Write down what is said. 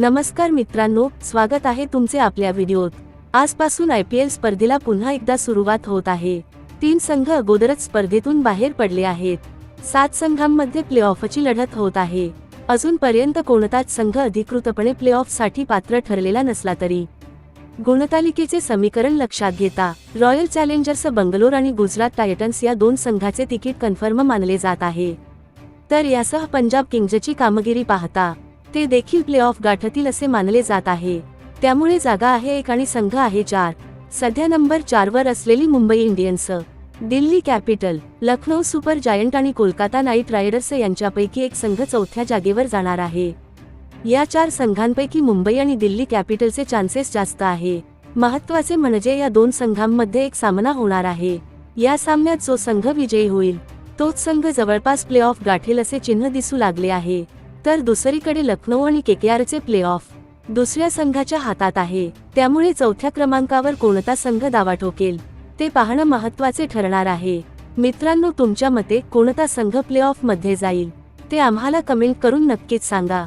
नमस्कार मित्रांनो स्वागत आहे तुमचे आपल्या व्हिडिओत. आजपासून आय पी एल स्पर्धेला पुन्हा एकदा सुरुवात होत आहे. तीन संघ अगोदरच स्पर्धेतून बाहेर पडले आहेत. सात संघांमध्ये प्ले ऑफची लढत होत आहे. अजूनपर्यंत कोणताच संघ अधिकृतपणे प्ले साठी पात्र ठरलेला नसला तरी. गुणतालिकेचे समीकरण लक्षात घेता रॉयल चॅलेंजर्स बंगलोर आणि गुजरात टायटन्स या दोन संघाचे तिकीट कन्फर्म मानले जात आहे. तर यासह पंजाब किंग्जची कामगिरी पाहता ते देखील प्ले ऑफ गाठतील असे मानले जात आहे. त्यामुळे जागा आहे एक आणि संघ आहे चार. सध्या नंबर चारवर असलेली Mumbai Indians Delhi capital Lucknow super giant आणि कोलकाता नाईट रायडर्स यांच्यापैकी एक संघ चौथ्या जागेवर जाणार आहे. या चार संघांपैकी मुंबई आणि दिल्ली कॅपिटलचे चान्सेस जास्त आहे. महत्त्वाचे म्हणजे या दोन संघांमध्ये एक सामना होणार आहे. या सामन्यात जो संघ विजयी होईल तोच संघ जवळपास प्ले ऑफ गाठेल असे चिन्ह दिसू लागले आहे. तर दुसरीकडे लखनौ आणि केकेआरचे प्ले ऑफ दुसऱ्या संघाच्या हातात आहे. त्यामुळे चौथ्या क्रमांकावर कोणता संघ दावा ठोकेल? ते पाहणं महत्त्वाचे ठरणार आहे. मित्रांनो तुमच्या मते कोणता संघ प्ले ऑफमध्ये जाईल? ते आम्हाला कमेंट करून नक्कीच सांगा.